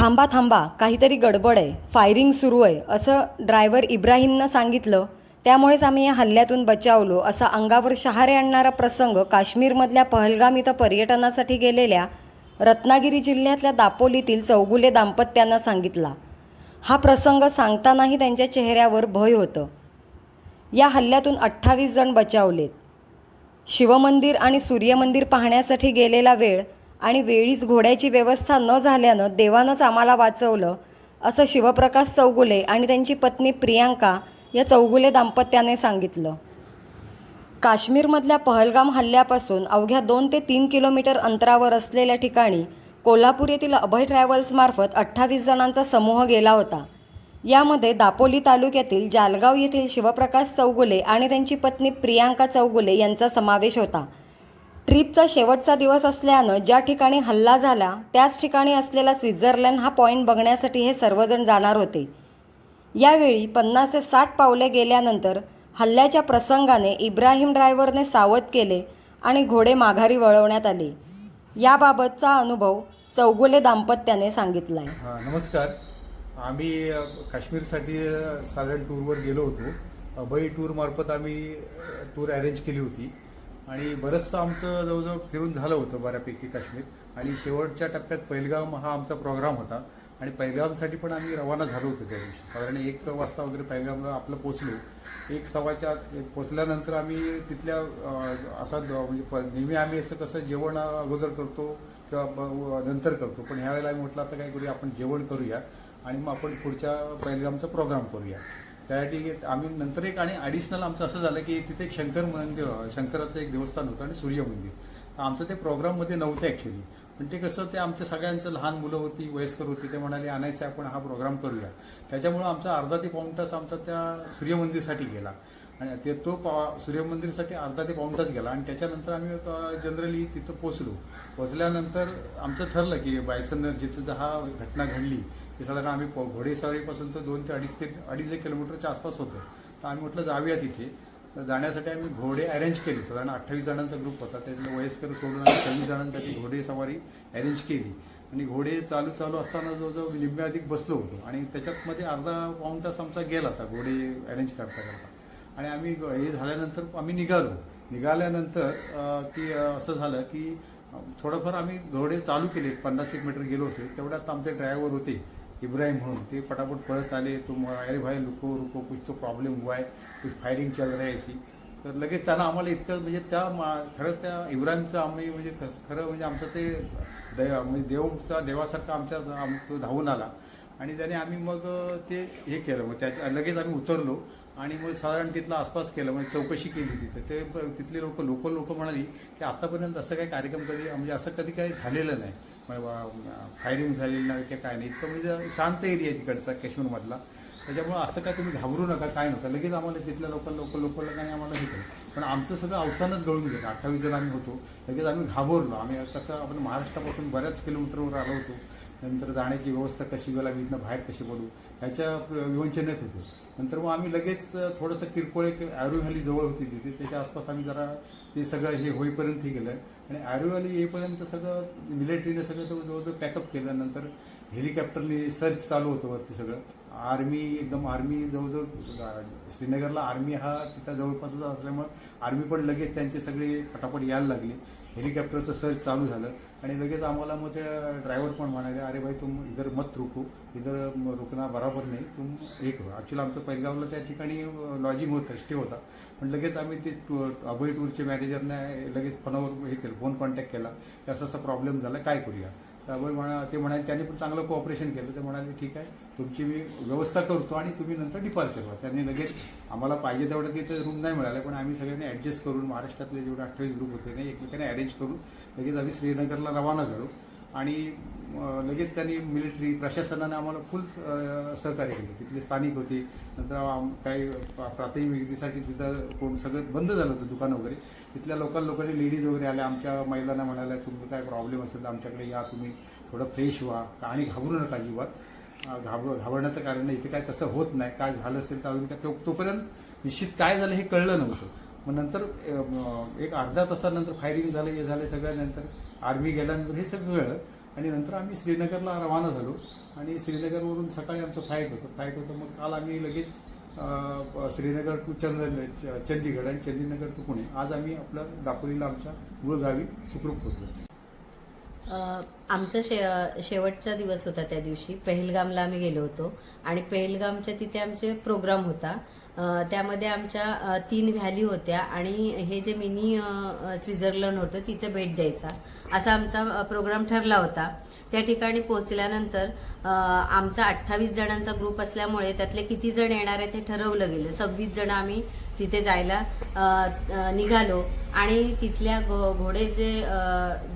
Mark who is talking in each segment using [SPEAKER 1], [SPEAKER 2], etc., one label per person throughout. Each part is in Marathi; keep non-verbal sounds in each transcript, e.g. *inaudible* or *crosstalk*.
[SPEAKER 1] थांबा थांबा काहीतरी गडबड आहे फायरिंग सुरू आहे असं ड्रायव्हर इब्राहिमनं सांगितलं. त्यामुळेच आम्ही या हल्ल्यातून बचावलो असा अंगावर शहारे आणणारा प्रसंग काश्मीरमधल्या पहलगाम इथं पर्यटनासाठी गेलेल्या रत्नागिरी जिल्ह्यातल्या दापोलीतील चौगुले दाम्पत्यांना सांगितला. हा प्रसंग सांगतानाही त्यांच्या चेहऱ्यावर भय होतं. या हल्ल्यातून अठ्ठावीस जण बचावलेत. शिवमंदिर आणि सूर्यमंदिर पाहण्यासाठी गेलेला वेळ आणि वेळीच घोड्याची व्यवस्था न झाल्यानं देवानंच आम्हाला वाचवलं असं शिवप्रकाश चौगुले आणि त्यांची पत्नी प्रियांका या चौगुले दाम्पत्याने सांगितलं. काश्मीरमधल्या पहलगाम हल्ल्यापासून अवघ्या दोन ते तीन किलोमीटर अंतरावर असलेल्या ठिकाणी कोल्हापूर येथील अभय ट्रॅव्हल्समार्फत अठ्ठावीस जणांचा समूह गेला होता. यामध्ये दापोली तालुक्यातील जालगाव येथील शिवप्रकाश चौगुले आणि त्यांची पत्नी प्रियांका चौगुले यांचा समावेश होता. ट्रीपचा शेवटचा दिवस असल्यानं ज्या ठिकाणी हल्ला झाला त्याच ठिकाणी असलेला स्वित्झर्लंड हा पॉईंट बघण्यासाठी हे सर्वजण जाणार होते. यावेळी पन्नास ते साठ पावले गेल्यानंतर हल्ल्याच्या प्रसंगाने इब्राहिम ड्रायव्हरने सावध केले आणि घोडे माघारी वळवण्यात आले. याबाबतचा अनुभव चौगुले दाम्पत्याने सांगितला आहे
[SPEAKER 2] नमस्कार. आम्ही काश्मीरसाठी साधारण टूरवर गेलो होतो. अभय टूरमार्फत आम्ही टूर अरेंज केली होती. आणि बरंचसं आमचं जवळजवळ फिरून झालं होतं बऱ्यापैकी काश्मीर. आणि शेवटच्या टप्प्यात पहिलगाम हा आमचा प्रोग्राम होता. आणि पहिलगामसाठी पण आम्ही रवाना झालो होतो त्या दिवशी साधारण एक वाजता वगैरे पहिलगामला आपलं पोचलो एक सव्वाच्या आत पोचल्यानंतर आम्ही तिथल्या असा द- म्हणजे प- नेहमी आम्ही असं कसं जेवण अगोदर करतो किंवा नंतर करतो. पण ह्यावेळेला आम्ही म्हटलं आता काय करूया आपण जेवण करूया आणि मग आपण पुढच्या पहिलगामचा प्रोग्राम करूया. त्यासाठी आम्ही नंतर एक आणि ॲडिशनल आमचं असं झालं की तिथे एक शंकर मंदिर शंकराचं एक देवस्थान होतं आणि सूर्य मंदिर. आमचं ते प्रोग्राममध्ये नव्हतं ॲक्च्युली पण ते कसं ते आमच्या सगळ्यांचं लहान मुलं होती वयस्कर होती ते म्हणाले आणायचं आहे आपण हा प्रोग्राम करूया. त्याच्यामुळं आमचा अर्धा ते पाऊण तास आमचा त्या सूर्यमंदिरसाठी गेला. आणि ते तो पा सूर्यमंदिरसाठी अर्धा ते पाऊण तास गेला. आणि त्याच्यानंतर आम्ही जनरली तिथं पोचलो पोचल्यानंतर आमचं ठरलं की बायसनर जिथं जहा हा घटना घडली ते साधारण आम्ही प घोडेस्वारीपासून तर दोन ते अडीच ते अडीच एक किलोमीटरच्या आसपास होतं. तर आम्ही म्हटलं जाऊया तिथे. तर जाण्यासाठी आम्ही घोडे अरेंज केले. साधारण अठ्ठावीस जणांचा ग्रुप होता. त्यातलं वयस्कर सोडून आम्ही सव्वीस जणांसाठी घोडे सवारी अरेंज केली. आणि घोडे चालू चालू असताना जो जो निम्म्या अधिक बसलो होतो. आणि त्याच्यातमध्ये अर्धा पाऊण तास आमचा गेला होता घोडे अरेंज करता करता. आणि आम्ही ग- हे झाल्यानंतर आम्ही निघालो. निघाल्यानंतर की असं झालं की थोडंफार आम्ही घोडे चालू केले. पन्नास एक मीटर गेलो होते तेवढ्यात आमचे ड्रायव्हर होते. इब्राहिम म्हणून. ते पटापट पळत आले. तो अरे भाई लुको रुको कुछ तो प्रॉब्लेम हुआ है. कुछ फायरिंग चल रहा है तर लगेच त्यांना आम्हाला इतकं म्हणजे त्या मा- खरं त्या इब्राहिमचं आम्ही म्हणजे खरं म्हणजे आमचं ते दया म्हणजे देवचा देवासारखा आमच्या आम- तो धावून आला. आणि त्याने आम्ही मग ते हे केलं. मग त्या लगेच आम्ही उतरलो. आणि मग साधारण तिथला आसपास केलं. म्हणजे चौकशी केली तिथे. ते तिथले लोक लोकल लोक म्हणाली की आतापर्यंत असं काही कार्यक्रम कधी म्हणजे असं कधी काही झालेलं नाही. फायरिंग झालेली नाही की काय नाही. इतकं म्हणजे शांत एरिया तिकडचा काश्मीरमधला. त्याच्यामुळे असं काय तुम्ही घाबरू नका काय नव्हतं. लगेच आम्हाला तिथल्या लोकल लोकल लोकल लोकांनी आम्हाला हे केलं. पण आमचं सगळं अवसानच गळून गेलं. अठ्ठावीस जण आम्ही होतो. लगेच आम्ही घाबरलो. आम्ही कसं आपण महाराष्ट्रापासून बऱ्याच किलोमीटरवर आलो होतो. नंतर जाण्याची व्यवस्था कशी गेला मी इथनं बाहेर कशी पडू? ह्याच्या विवंचनेत होतो. नंतर मग आम्ही लगेच थोडंसं किरकोळ एक ॲरो व्हॅली जवळ होती तिथे. त्याच्या आसपास आम्ही जरा ते सगळं हे होईपर्यंत हे केलं. आणि ॲरो आली येईपर्यंत सगळं मिलिटरीने सगळं तो जवळजवळ पॅकअप केल्यानंतर हेलिकॉप्टरने सर्च चालू होतं वरती सगळं. आर्मी एकदम आर्मी जवळजवळ श्रीनगरला आर्मी हा तिथं जवळपासच असल्यामुळं आर्मी पण लगेच त्यांचे सगळे फटाफट यायला लागले. हेलिकॉप्टरचं सर्च चालू झालं. आणि लगेच आम्हाला मग ते ड्रायव्हर पण म्हणाले अरे भाई तुम इधर मत रुको. इधर रुकना बराबर नाही. तुम एक हो. करू ॲक्च्युली आमचं पैलगावला त्या ठिकाणी लॉजिंग होतं स्टे होता. पण लगेच आम्ही ते टू अभय टूरचे मॅनेजरने लगेच फोनवर हे केलं फोन कॉन्टॅक्ट केला. की असा असा प्रॉब्लेम झाला काय करूया? तर म्हणा ते म्हणाले त्यांनी पण चांगलं कोऑपरेशन केलं. ते म्हणाले ठीक आहे तुमची मी व्यवस्था करतो आणि तुम्ही नंतर डिपार्चर व्हा त्यांनी लगेच आम्हाला पाहिजे तेवढं तिथे रूम नाही मिळाले पण आम्ही सगळ्यांनी ॲडजस्ट करून महाराष्ट्रातले जेवढे अठ्ठावीस ग्रुप होते ते एकमेकांनी अरेंज करून लगेच आम्ही श्रीनगरला रवाना झालो. आणि लगेच त्यांनी मिलिटरी प्रशासनाने आम्हाला फुल सहकार्य केलं. तिथले स्थानिक होते नंतर आम- काही प्राथमिक विक्रीसाठी तिथं कोण सगळं बंद झालं होतं दुकान वगैरे. तिथल्या लोकल लोकांनी लेडीज वगैरे आल्या आमच्या महिलांना म्हणाल्या तुम्ही काय प्रॉब्लेम असेल तर आमच्याकडे या तुम्ही थोडं फ्रेश व्हा आणि घाबरू नका अजिबात. घाबर घाबरण्याचं कारण नाही इथे काय तसं होत नाही काय झालं असेल तर अजून काय तो- तोपर्यंत निश्चित काय झालं हे कळलं नव्हतं. मग नंतर एक अर्धा तासानंतर फायरिंग झालं हे झालं सगळ्यानंतर आर्मी गेल्यानंतर हे सगळं कळलं आणि नंतर आम्ही श्रीनगरला रवाना झालो. आणि श्रीनगरवरून सकाळी आमचं फ्लाईट होतं. फ्लाईट होतं. मग काल आम्ही लगेच श्रीनगर टू चंद च- चंदीगड आणि चंदीनगर टू पुणे. आज आम्ही आपलं दापोलीला आमच्या मूळ गावी सुखरूप पोहोचलो.
[SPEAKER 3] आमचा शे शेवटचा दिवस होता त्या दिवशी. पहलगामला आम्ही गेलो होतो. आणि पहलगामच्या तिथे आमचे प्रोग्राम होता. त्यामध्ये आमच्या तीन व्हॅली होत्या आणि हे जे मिनी स्वित्झर्लंड होतं तिथे भेट द्यायचा. असा आमचा प्रोग्राम ठरला होता. त्या ठिकाणी पोहोचल्यानंतर आमचा अठ्ठावीस जणांचा ग्रुप असल्यामुळे त्यातले किती जण येणार आहे ते ठरवलं गेलं. सव्वीस जण आम्ही तिथे जायला निघालो. आणि तिथल्या घो- घोडे जे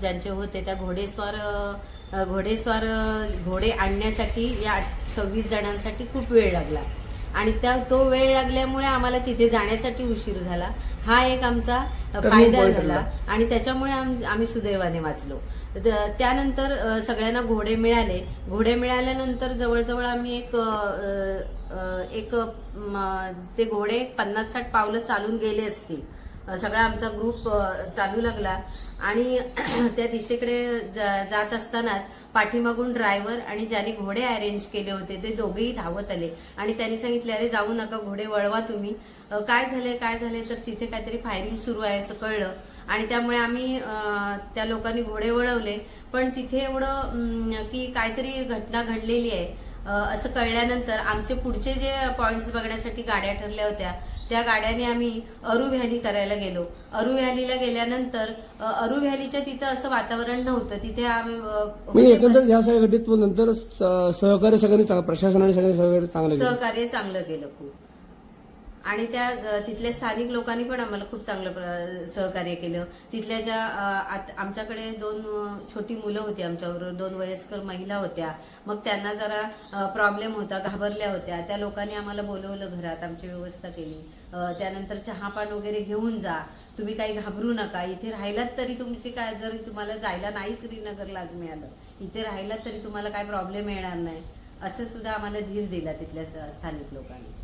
[SPEAKER 3] ज्यांचे होते त्या घोडेस्वार घोडेस्वार घोडे आणण्यासाठी या सव्वीस जणांसाठी खूप वेळ लागला. आणि त्या तो वेळ लागल्यामुळे आम्हाला तिथे जाण्यासाठी उशीर झाला. हा एक आमचा फायदा झाला. आणि त्याच्यामुळे आम- आम्ही सुदैवाने वाचलो. त्यानंतर सगळ्यांना घोडे मिळाले. घोडे मिळाल्यानंतर जवळजवळ आम्ही एक एक ते घोडे पन्नास साठ पावलं चालून गेले असतील. सगळा आमचा ग्रुप चालू लागला. आणि *clears throat* त्या दिशेकडे जा- जात असतानाच पाठीमागून ड्रायव्हर आणि ज्याने घोडे अरेंज केले होते ते दोघेही धावत आले. आणि त्यांनी सांगितले अरे जाऊ नका घोडे वळवा तुम्ही. काय झाले काय झाले तर तिथे काहीतरी फायरिंग सुरू आहे असं कळलं. आणि त्यामुळे आम्ही त्या लोकांनी घोडे वळवले. पण तिथे एवढं की काहीतरी घटना घडलेली आहे. असं कळल्यानंतर आमचे पुढचे जे पॉइंट्स बघण्यासाठी गाड्या ठरल्या होत्या त्या गाड्याने आम्ही अरू व्हॅली करायला गेलो. अरू व्हॅलीला गेल्यानंतर अरू व्हॅलीच्या तिथं असं वातावरण नव्हतं. तिथे आम्ही
[SPEAKER 4] एकंदरीत ह्या सगळ्या घटनेत नंतर सहकार्य सगळ्यांनी प्रशासनाने सगळ्यांनी सहकार्य चांगलं केलं.
[SPEAKER 3] सहकार्य चांगलं केलं खूप. आणि त्या तिथल्या स्थानिक लोकांनी पण आम्हाला खूप चांगलं प्र- सहकार्य केलं. तिथल्या ज्या आत- आमच्याकडे दोन छोटी मुलं होती आमच्याबरोबर दोन वयस्कर महिला होत्या. मग त्यांना जरा प्रॉब्लेम होता घाबरल्या होत्या. त्या लोकांनी आम्हाला बोलवलं घरात आमची व्यवस्था केली. त्यानंतर चहापान वगैरे घेऊन जा. तुम्ही काही घाबरू नका. इथे राहिलात तरी तुमची काय जर तुम्हाला जायला नाही श्रीनगरला आज मिळालं इथे राहिलात तरी तुम्हाला काय प्रॉब्लेम येणार नाही. असं सुद्धा आम्हाला धीर दिला तिथल्या स- स्थानिक लोकांनी.